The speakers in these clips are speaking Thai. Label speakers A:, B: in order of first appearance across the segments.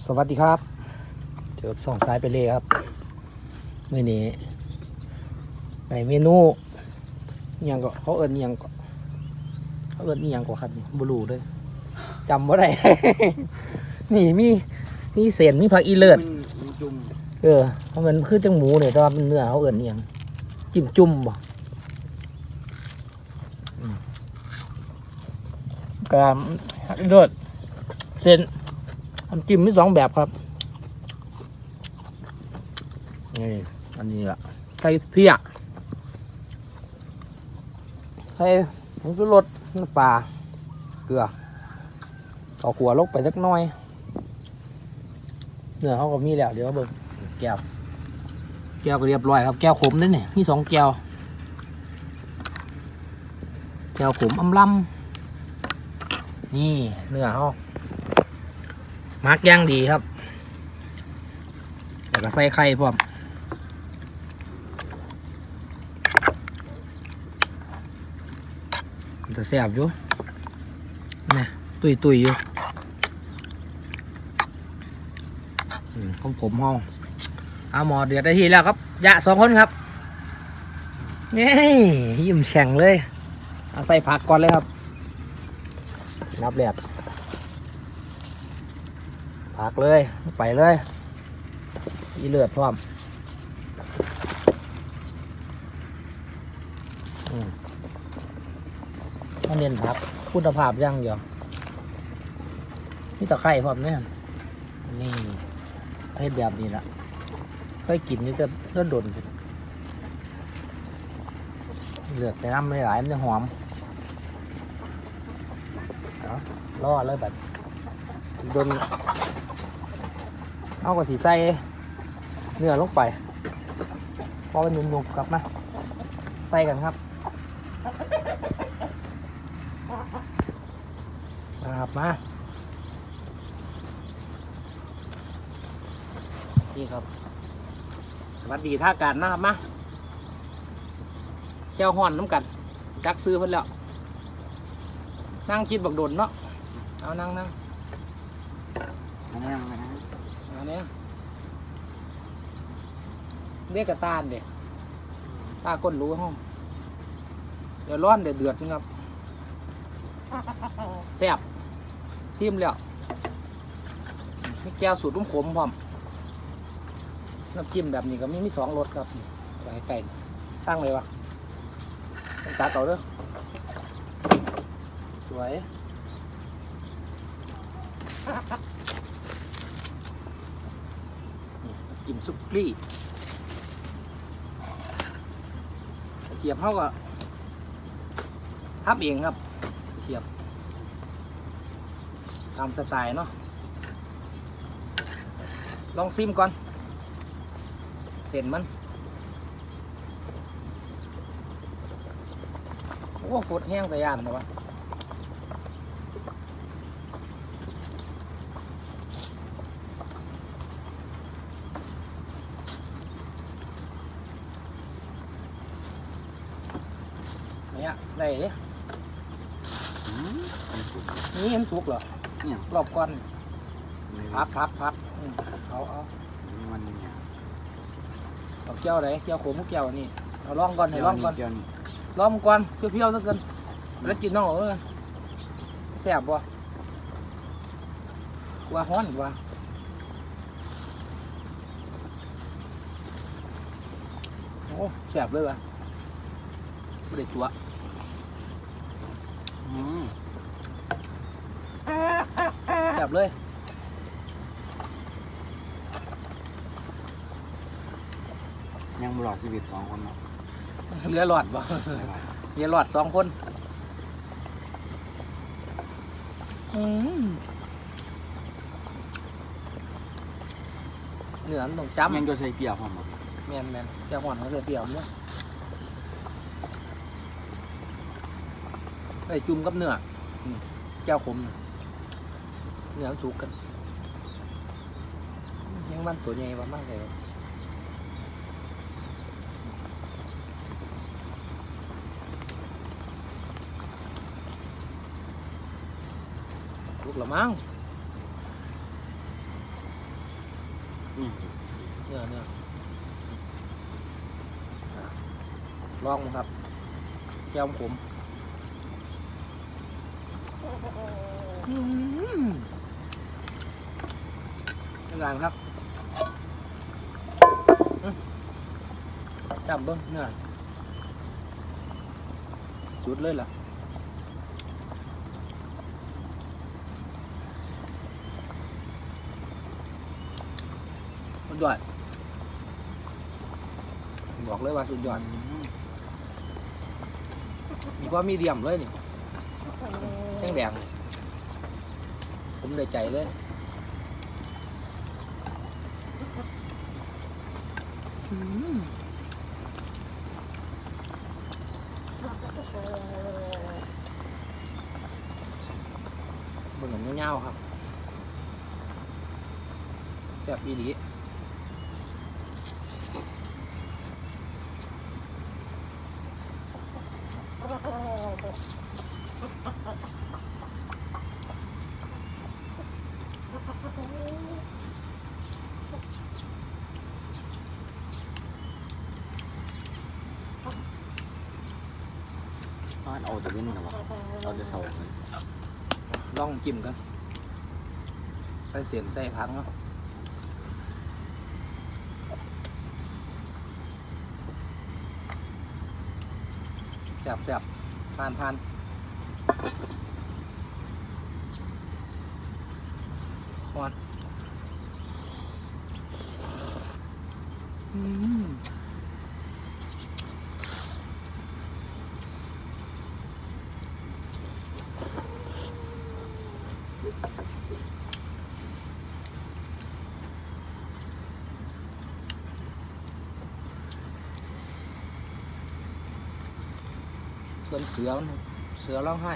A: สวัสดีครับ เจอสองสายไปเลยครับมื่อนี้ในเมนูอิหยังก็เขาเอิญยังก็เขาเอิญอิหยังก็ครับนี่บลูเลยจำว่าได้นี่มีมีเศษมีผักอีเลิศ
B: มันจุ่ม
A: เออเพราะมันคือจังหมูเนี่ยแต่ว่ามันเนื้อเขาเอิญอิหยังจิ้มจุ่มบ่อืมกามผักอีเลิศเส้น น้ำจิ้มมีสองแบบครับ นี่ อันนี้ละไข่เพียไข่ผงชูรสน้ำปลาเกลือเอาขัวลงไปสักหน้อย เนื้อเขาก็มีแล้ว เดี๋ยวเบิ่งแก้ว แก้วก็เรียบร้อยครับ แก้วขมนี่นี่มีสองแก้ว แก้วขมอำลำนี่เนื้อเขา มักย่างดีครับแล้วก็ใส่ไข่พร้อมจะแสบอยู่นี่ตุยตุยอยู่ของผมห้องเอาหมอเดือดได้ทีแล้วครับ ยะสองคนครับนี่ยิ้มแฉ่งเลย เอาใส่ผักก่อนเลยครับ นับแรก ผักเลยไปเลยอีเลือดพร้อมอืมเขาเน้นผักคุณภาพอย่งเดียวนี่ตะไคร่พร้อมเนี่ยนี่ให้แบบนี้ละเคยกินนี่จะเลื่อนดนเลือกแต่น้ำไม่หลายมันจะหอมเอล่อเลยแบบโดน เอากระสีใส่เนื้อลงไปพอมันนุ่มๆกลับมาใส่กันครับนะครับมานี่ครับ สวัสดีท่าการนะครับมาแก้วห่อนน้ำกันจักซื้อเพิ่นแล้วนั่งคิดบักโดนเนาะเอานั่งนั่ง
B: อันนี้มันนะ
A: อันนี้เรียกกระตานเด็ตาก้นรู้ห้องเดี๋ยวร้อนเดี๋ยวเดือดนะครับแซ่บซิมแล้วมีแก้วสูตรรุ่มขมพร้อมน้ำจิ้มแบบนี้ก็มีมีสองรสครับไก่ไก่ตั้งเลยวะต้องตาต่อเด้อสวย นี่น้ำจิ้มซุกี้เทียบเขาก็ทับเองครับเทียบตามสไตล์เนาะลองซิมก่อน เส้นมัน โอ้ฝดแห้งแต่ยานนะวะเนี่ยได้ นี่เห็นสุกเหรอ
B: เนี่ย
A: รอบก้อน
B: ไม่
A: พักพักพักอืมเอาเอา
B: มันเนี่ย
A: เอาเกี่ยวไหนเกี่ยวขมกับเกี่ยวนี่เอาลองก่อนให้ลองก่อน
B: เดี๋ยวนี้
A: ลองก่อนเปรี้ยวๆสักเกินแล้วกินน้องเหรอแซ่บบ่กว่าฮ้อนกว่าโอ้แซ่บเลยว่ะไม่ได้ตัว
B: อืม
A: แซ่บเลย
B: ยังบลอดชีวิตสองคนเนาะ
A: เหลือหลอดบ่
B: ไม่ไหว
A: เหลือหลอดสองคนอืมเนื้อมันต้องจ้ำ
B: ยังจะใช้เปียกความหมด
A: แมนแมนจะหวานเขาจะเปรี้ยวมั้ย อ้ยจุ่มกับเนื้ออืมแก้วขมเนื้อสุกกันยังมันตัวใหญ่มากเลยลูกละมั้งเนื้อเนื้อลองมั้งครับแก้วผม อืมยังไงครับอืมจำเบิ้งเนื้อสุดเลยล่ะสุดยอดบอกเลยว่าสุดยอดมีความมีเดียมเลยนี่ แดงแดงผมได้ใจเลยเบิ่งกันเงาวๆครับแซ่บอีหลี
B: บ้าน เอาแต่เว้นนะวะเอาแต่เสาเลย
A: ลองจิ้มกันใส่เสียนใส่พักเนาะแซ่บแซ่บทานทานควันอืม ส่วนเสือมันเสือร้องไห้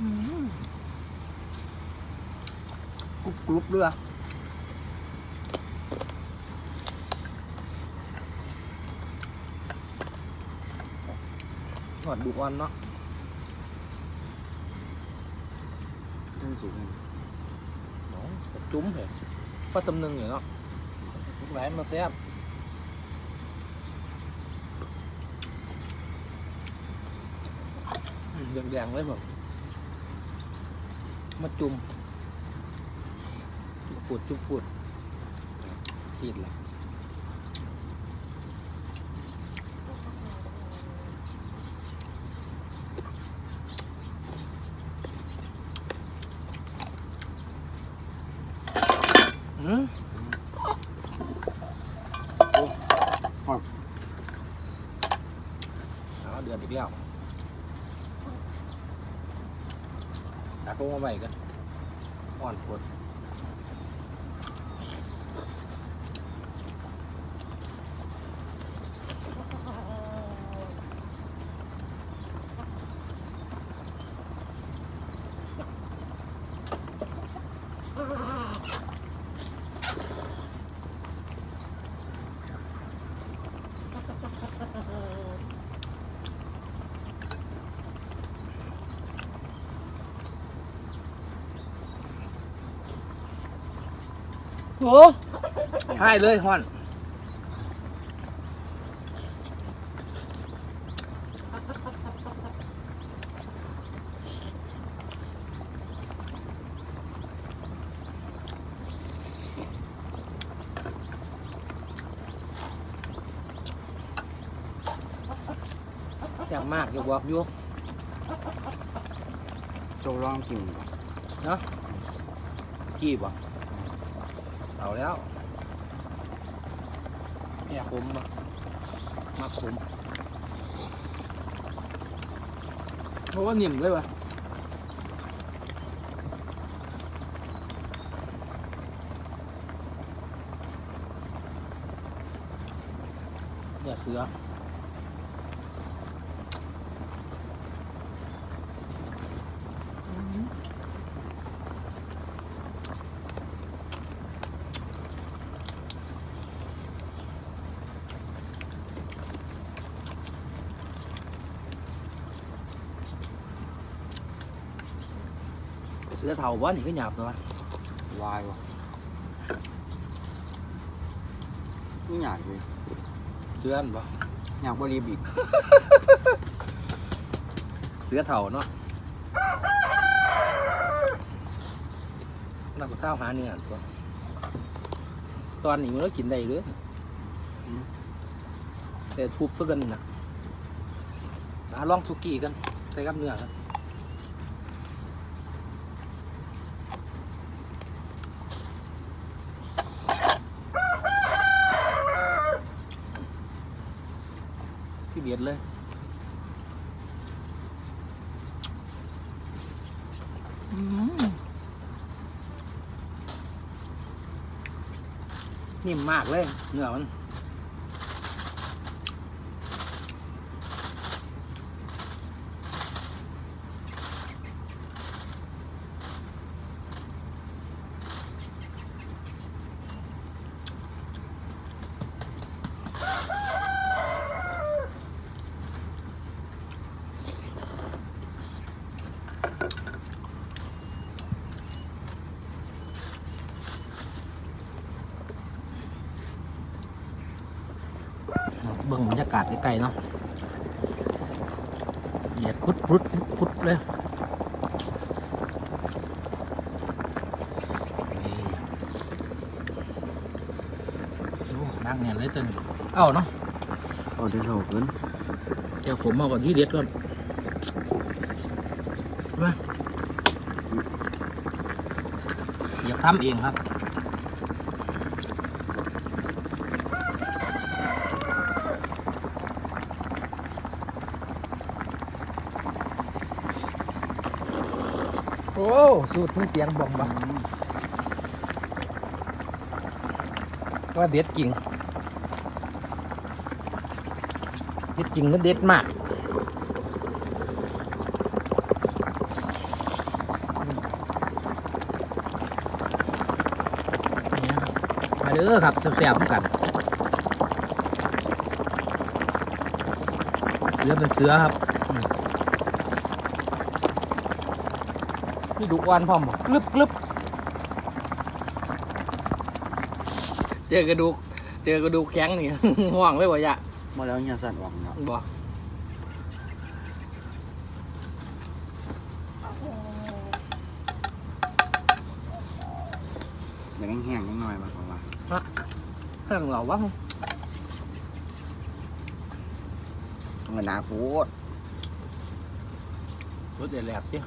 A: อืมกรุบกรุบเรือหอดดุอ่อนเนาะ
B: ขึ้นสูงเลย
A: น้องจุ้มเหรอก็ตำนึงอยู่เนาะลูกหลานมาแซ่บอืม แดงๆเลยแบบมาจุ่มจุกปูดจุ่มปวดสีดละอืมเอาเดือดอีกแล้ว ตักลงมาใหม่กันอ่อนปวด โอ้ให้เลยฮอนแซ่บมากอย่าบอกอยู่
B: โจร้องกินบ่
A: กี่บ่ เอาแล้วแม่คมมาคมเพราะว่านิ่มเลยวะเนี่ยเสือ เสือเถาบ่นี่ก็หยาบตัว
B: วายวะนี่หยาดเลย
A: เสืออันบ่
B: หยาดบรีบอีก
A: เสือเถาเนาะนักข้าวหาเนื้อตัวตอนนี้มันก็กินได้หรืออแต่ทุบตัวกันนะอะลองสุกี้กันใส่กับเนื้อครับ เดียดเลยนิ่มมากเลยเนื้อมัน บิ่งบรรยากาศไกลๆเนาะเหยียดพุดพุดพุดพุดเลยนี่โอ้นักเนี่ยเลยตัวนี้เอ้าเนาะ
B: เอาได้เท่ากัน
A: เดี๋ยวผมมาก่อนที่เด็ดก่อนมาเหยียบทำเองครับ โอ้สูตรมีเสียงบ่องบังว่าเด็ดจริง เด็ดจริงก็เด็ดมากนี่ครับมาเด้อครับแซ่บๆเสือนกัน เสือเป็นเสือครับ อืมนี่ดุวันพร้อมบ่กลึบกลึบเจอกระดูก เจอกระดูกแข็งนี่ ห่วงเลยว่ะยะ
B: มาแล้วเนี่ยสั่นออกเนาะ
A: บ่
B: อยากแห้งๆนิดหน่อยมาของว่า
A: ข้างเราวะ
B: เงินหนาโคตร
A: รถเดือดแหลบดิ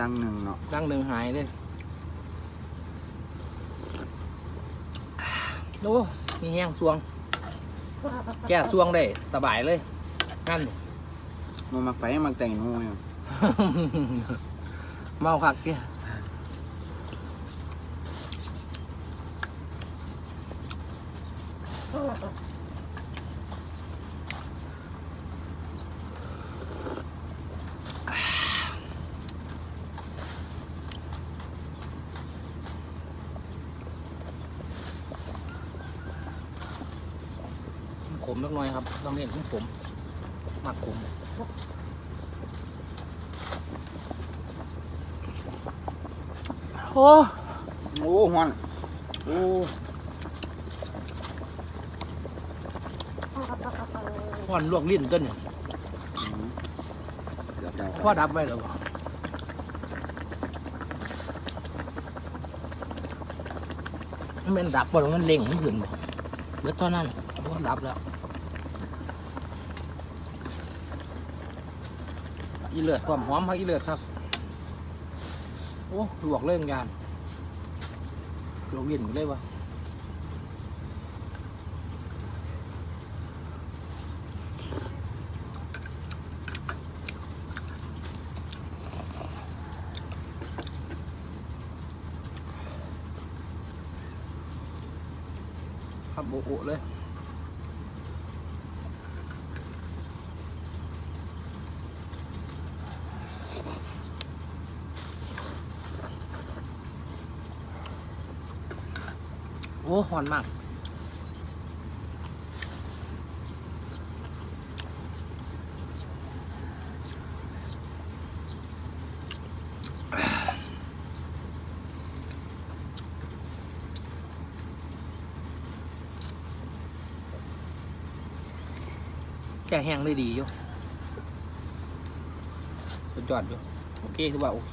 B: ลังหนึ่งเนาะ
A: ร่างหนึ่งหายเลย โอ้ มีแห้งสวง แก้สวงได้ สบายเลยนั่นนี่
B: มันมักไปมักแต่งนูเนี่ย
A: เมาคักเกี้ย ขมเล็กน้อยครับต้องเห็นของผมมากขมโอ้
B: โอ้ฮวนโอ้
A: หอนลวกลิ้นต้นเนี่ย
B: อืมเกือบจะ
A: พ่อดับไว้แล้วบ่มันเป็นดับบ่มันเล็งมันขึ้นบ่เบิดเท่านั้นโอ้ดับแล้ว อีเลือดความหอมพักอีเลือดครับ โอ้ลวกเรื่องงานลวกลิ้นเลยวะครับโอ้โเลย อ้หอนมาก แก่แห้งได้ดีอยู่สุดยอดอยู่ โอเคถือว่าโอเค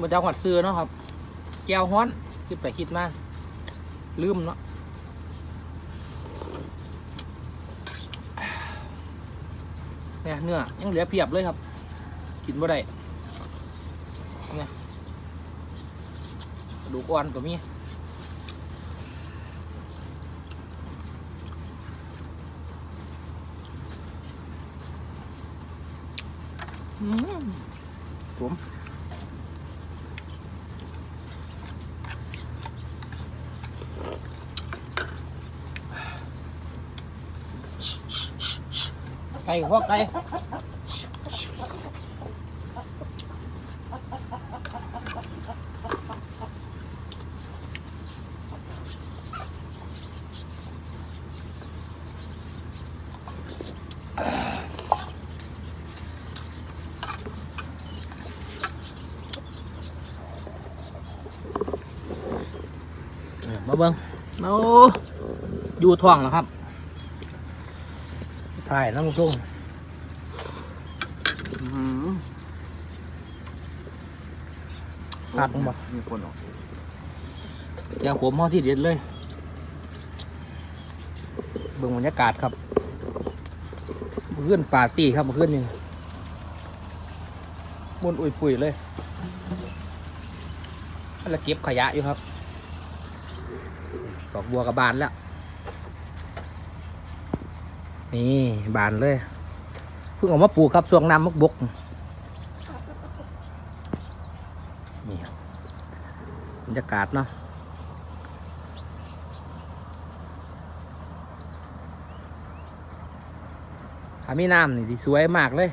A: มันจะหัดซื้อเนาะครับ แก้วฮ้อน คิดไปคิดมาลืมเนาะเนี่ยเนื้อยังเหลือเพียบเลยครับ กินบ่ได้เนี่ยกระดูกอ่อนก็มีอืมผม ก่กับพ่อไก่มาเบิ้งโอ้อยู่ท้องแล้วครับ ถ่ายน้ำส้ม
B: อื้อหือ
A: พักมั้งบ่
B: มีคนออก
A: แกงขมห่อที่เด็ดเลยเบิ่งบรรยากาศครับเพื่อนปาร์ตี้ครับเพื่อนนี่มุนอุ่ยปุ๋ยเลยแล้วเก็บขยะอยู่ครับดอกบัวกับบานแล้ว นี่บานเลย เพิ่งออกมาปลูกครับช่วงน้ำมักบกนี่บรรยากาศเนาะถ้ามีน้ำนี่ดีสวยมากเลย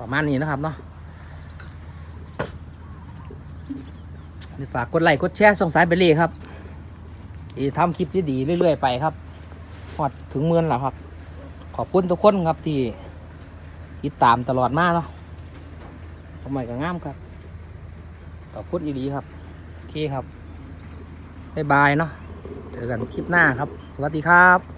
A: ประมาณนี้นะครับเนาะ ฝากกดไลค์กดแชร์ส่งสายไปเลยครับอีทำคลิปที่ดีเรื่อยๆไปครับหอดถึงเมือนแล้วครับ ขอบคุณทุกคนครับที่ติดตามตลอดมาเนาะทำไมก็งามครับขอบคุณอีดีครับโอเคครับบ๊ายบายเนาะเจอกันคลิปหน้าครับ สวัสดีครับ